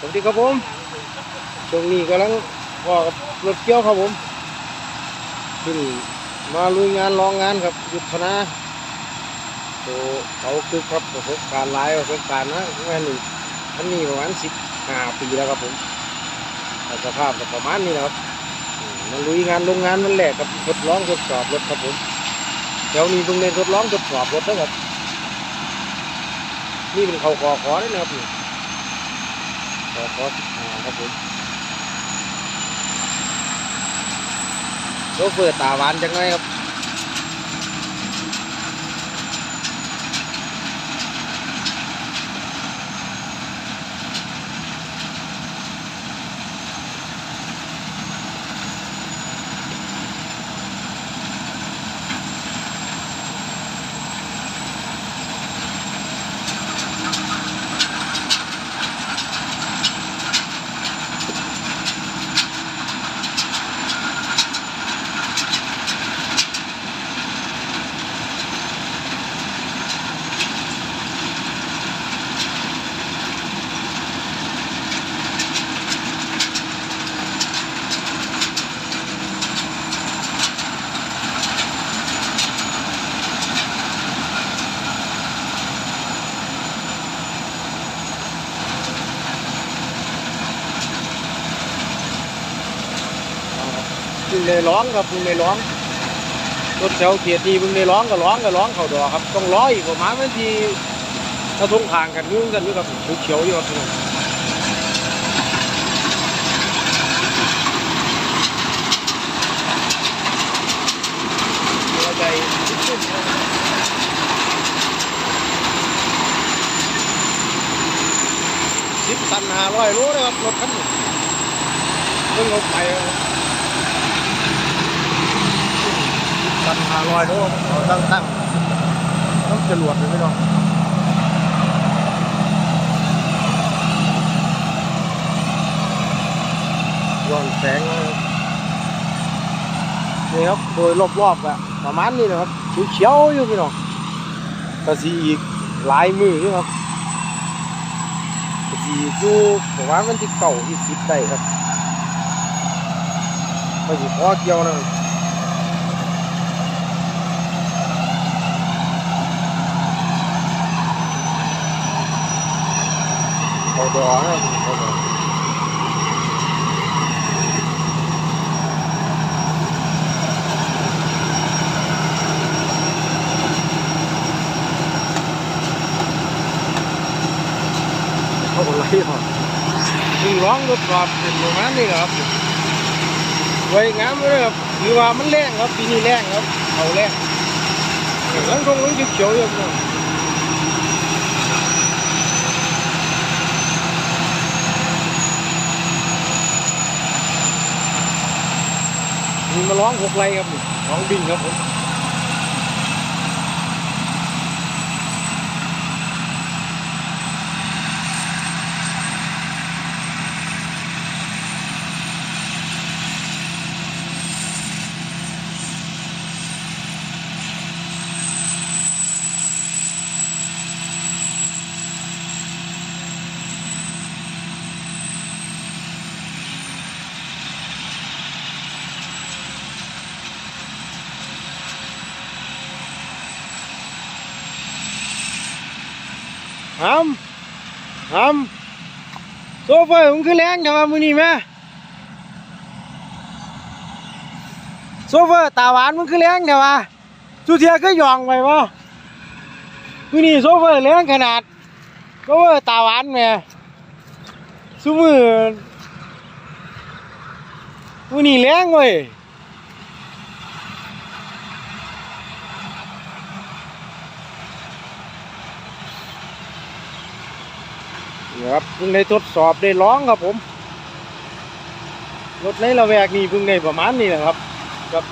สวัสดีครับผมช่วงนี้กำลังว่ากับรถเกี่ยวครับผมขึ้นมาลุยงานลองงานครับยุทธนาโตเขาคือครับประสบการณ์หลายประสบการณ์นะงานนี้อันนี้ประมาณสิบห้าปีแล้วครับผมสภาพประมาณนี้นะครับมมาลุยงานโรงงานนั่นแหละกับทดลองทดสอบรถครับผมเดี๋ยวนี้เพิ่งได้ทดลองทดสอบรถนะครับนี่เป็นเขากอขอเลยนะครับ อขอสิบห้าครับผมโชเฟอร์ตาหวานจังไงครับ เพิ่งได้ร้องครับเพิ่งได้ร้องรถแถวเกียรติเพิ่งได้ร้องก็ร้องก็ร้องเข่าดอครับต้องร้อยอีกประมาณวันที่กระทงทางกันยุ่งกันอยู่ครับเขียวๆอยู่ครับพี่น้องหัวใจสิบตันห้าร้อยโลเลยครับรถคันนี้เพิ่งเอาไปันหาลอยด้วยตั้งตั้งต้องจรวดเลยพี่น้องย้อนแสงนี่ครับโดยรอบๆอะประมาณนี้นะครับเขียวๆอยู่พี่น้องกระสีอีกหลายมืออยู่ครับกระสีอยู่ประมาณวันที่เก่าที่สิบได้ครับไม่ใช่พอเกี่ยวนะ ครับเขาดอนะเขาดอเขาอะไรหรอมึงร้องรถกรอบเป็นประมาณนี้ครับไว้งามเลยครับหรือว่ามันแรงครับปีนี้แรงครับเขาแรงหลังตรงนั้นเขียวๆอยู่ครับ มี มาร้องหกไรครับร้องบินครับผม หำหำโซเฟอร์มึงคือแรงทำไมมึงนี่แม่โซเฟอร์ตาหวานมึงคือแรงทำไมสุเทียก็ยองไปวะมึงนี่โซเฟอร์แรงขนาดโซเฟอร์ตาหวานแม่สุมือมึงนี่แรงเว้ย นี่ครับเพิ่งได้ทดสอบได้ร้องครับผมรถในละแวกนี้เพิ่งได้ประมาณนี้นะครับกับ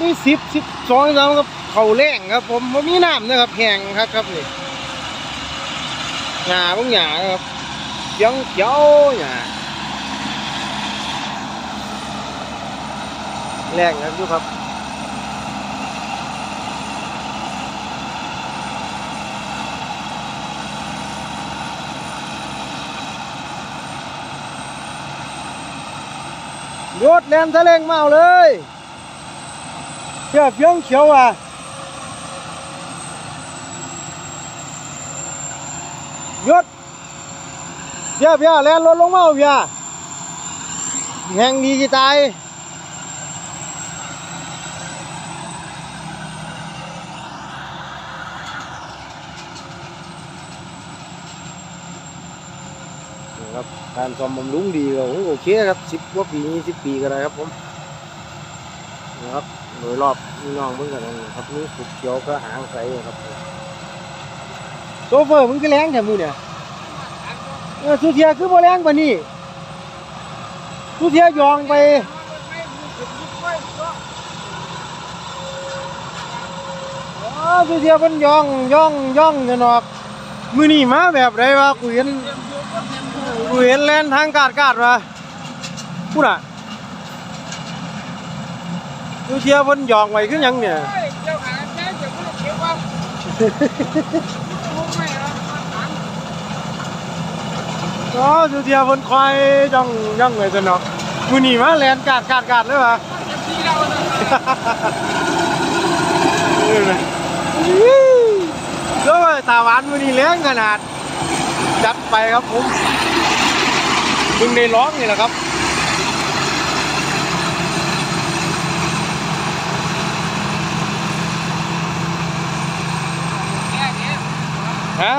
ด้สิบสิบสองสามครับเขาแรงครับ ผมมันมีน้ำนะครับแห้งครับครับนี่หญ้าบางหญ้าครับเขียวเขียวหญ้าแรงครับอยู่ครับ รถแลนทะเลงเมาเลยเชื่อเพียงเขียวอะยศเพียเพียแลนรถลงเมาเพียแหงดีกี่ตาย การซ่อมบำรุงดีก็โอเคครับสิบกว่าปียี่สิบปีก็ได้ครับผมนะครับโดยรอบนี่น้องมึงกันนะครับนี่สุดเขียวก็หางใสครับโซเฟอร์มึงก็แรงแค่มือเนี่ยเออสุเทียคือบ่แรงกว่านี้สุเทียยองไปสุเทียมันย่องย่องย่องกันหนอกมือนี่มาแบบไรวะกูเห็น กูเห็นแลนทางกาดกาดวะพูดอะสุเทียมันย่องไว้ขึ้นยังเนี่ยอ๋อสุเทียมันควายย่องย่องไว้กันหนอกมือนี่มาแลนกาดกาดกาดเลยวะเออนะแล้วตาหวานวันนี้เลี้ยงขนาด จัดไปครับผม มึงในร้องนี่แหละครับฮะ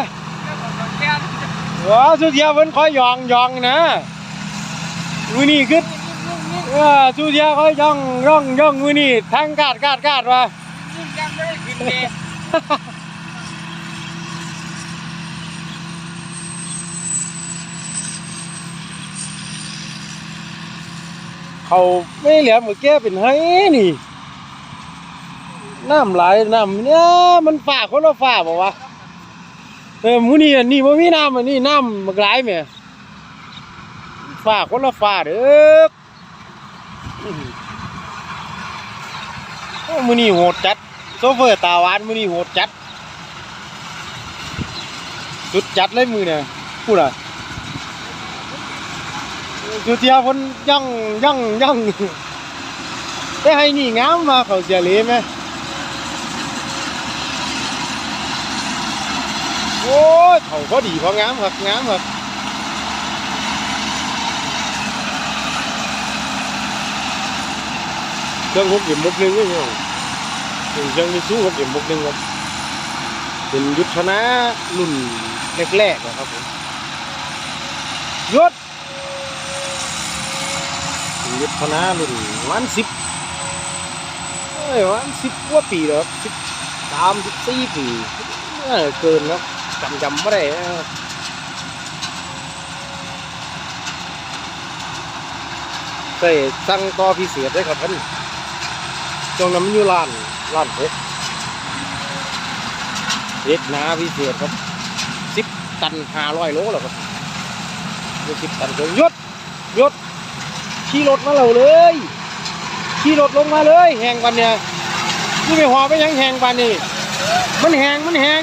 ว้าสุดเทียมันคอยยองยองนะมือนี่คือเออสุดเทียคอยย่องย่องย่องมือนี่ทางกาดกาดกาดว่ะ เขาไม่เหลือมือแก้เป็นไห้นี่น้ำไหลน้ำเนี่ยมันฝ่าคนละฝ่าบอกว่าเออมูนี่อันนี่มันมีน้ำอันนี้น้ำมันไหลายแหมฝ่าคนละฝ่าเด้อมือนี่โหดจัดโซเฟอร์ตาวานมือนี่โหดจัดสุดจัดเลยมือเนี่ยพูดอะ คือเทียเพนย่องย่องย่องได้ให้นี่งามมาเขาเสียเลยไหมโอ้ยเขาพอดีพองามครับงามครับเครื่องหกเก็บมุกหนึ่งก็ยังเป็นเครื่องมิซูหกเก็บมุกหนึ่งครับเป็นยุทธนะรุ่นแรกๆนะครับผมยศ ยุทธนารุ่นวันสิบเอ้ยวันสิบกว่าปีแล้วสิบสามสิบสี่ปีเออเกินแล้วจำจำไม่ได้ใส่สั่งต่อพิเศษได้ครับท่านตรงนั้นมันอยู่ร้านร้านเพชรเพชรนาพิเศษครับสิบตันห้าร้อยโลแล้วครับสิบตันเกินยศยศ ขี่รถมาเราเลยขี่รถลงมาเลยแหงวันเนี่ยนี่ไปหอไปยังแหงวันนี่มันแหงมันแหง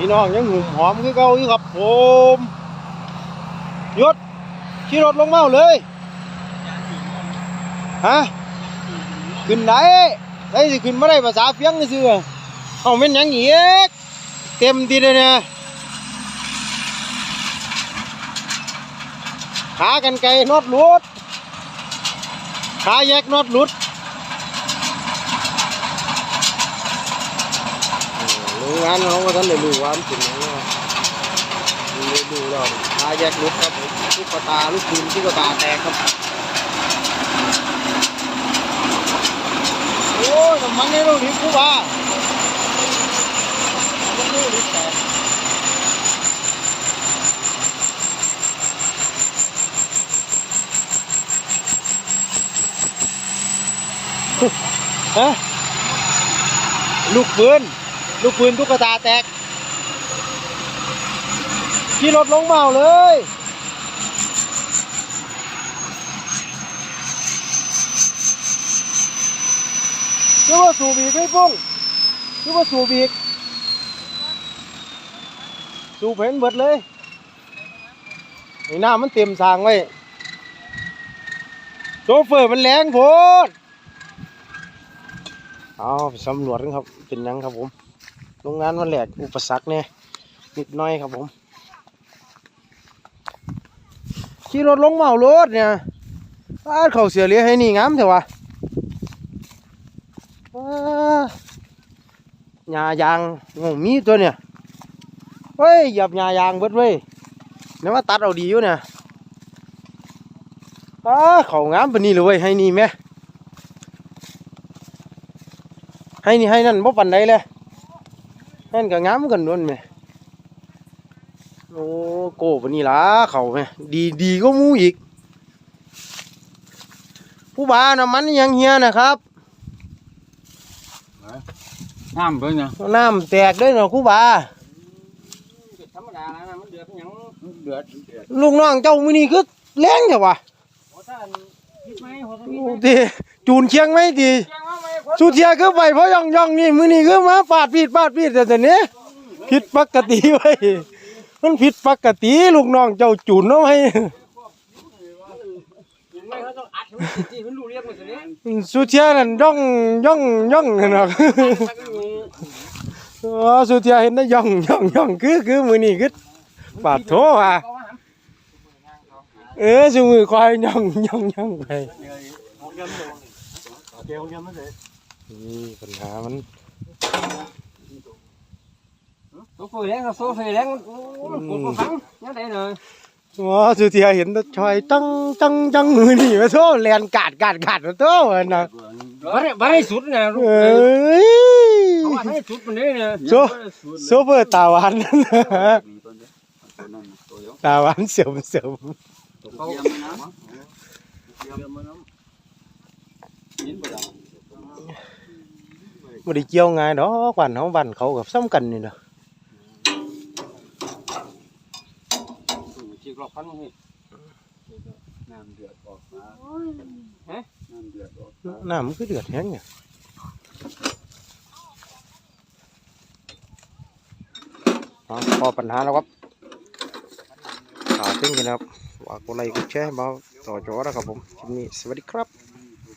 พี่น้องยังหุ่มหอมคือเก่าอยู่ครับผมยุดขี่รถลงเอาเลยฮะขึ้นได้ได้สิขึ้นไม่ได้ภาษาเฟียงซื่อๆเอาเป็นยังอีกเต็มทีเลยเนี่ยขากันไกลน็อตลุดขาแยกน็อตลุด โร งงานน้องก็ท่านได้รู้ว่ามันเป็นยังไงดูดูแล้วตาแยกลุกครับผมลูกกระตาลูกคืนลูกกระตาแตกครับโอ้ยน้ำมันในโรงนี้กูบ้าน้ำมันในโรงนี้แตกฮะลูกปืน ลูกปืนตุ๊กตาแตกขี่รถลงเมาเลยคือว่าสูบีกไม่ปุ้งคือว่าสูบีกสูบเห็นเบิดเลยไอ้หน้ามันเต็มสางไว้โซเฟอร์มันแรงโพด เอาไปสำรวจกันครับ เป็นยังครับผมโรงงานวันแหลกอุปสรรคเนี่ยนิดน้อยครับผมขี่รถลงเมารถเนี่ยอ้าเขาเสียเลี้ยให้นี่งามเถอะวะอ้าหญ้ายางงมีตัวเนี่ยเฮ้ยหยียบหญ้ายางเบิดเว้ยนี่ว่าตัดเอาดีอยู่เนี่ยอ้าเขางามปานนี้เลยเว้ยให้นี่แม่ ให้นี่ให้นั่นบ่ปันใดเลยนั่นก็งามกันนู่นแม่โอ้โกปานนี้ล่ะเขาแม่ดีดีก็มูอีก ผู้บ่าน้ำมันยังเฮียนะครับน้ำเบิ่งนะน้ำแตกด้วยเนาะผู้บ่าธรรมดานะมันเดือดหยังเดือดเดือดลูกน้องเจ้ามื้อนี้คือแรงแท้วะโอ้ท่านคิดไหมโอ้ท่านโอ้ติจูนเคียงไหมติแจ้งว่าไม่คน สุเทียคือไปเพราะย่องย่องนี่มือนี้คือมาฟาดปีดฟาดปีดแต่แต่เนี้ยผิดปกติไว้มันผิดปกติลูกน้องเจ้าจูนเอาไว้อให้สุเทียนั่นย่องย่องย่องนั่นน่ะมันก็มีอ๋อสุเทียเห็นได้ย่องย่องย่องคือคือมือนี้คือปาดโถอะเออซุมือควายย่องย่องย่องไปหกเดือ นเลยเดี๋ยวเดือนมันเลยนี่ปัญหามันโซ่เฟยแรงโซ่เฟยแรงมันโอ้มันปวดฟังยังไงเลยอ๋อสุเทียเห็นแตะชอยจังจังจังมือนี่มาโถแลนกาดกาดกาดมาโถน่ะบ้านบ้านให้สุดนะลูกเอ้ยเขาว่าให้สุดมันนี่นะโซโซเฟอร์ตาหวานนั่นนะตาหวานเสียวเสียวเขาเยี่ยมนะเยี่ยมนะยินบ่ได้บ่ได้เกี่ยวง่ายดอกบ้านเฮาบ้านเขากับซ้ำกันนี่เนาะจีกรอบพันนี่น้ำเดื อดออกมาฮะน้ำเดือดออกน้ำมันคือเดือดแห้งเนี่ยเอาพอปัญหาแล้วครับข่าวเพิ่งกันนะครับฝากกดไลค์กดแชร์มาต่อจอนะครับผมคลิปนี้สวัสดีครับ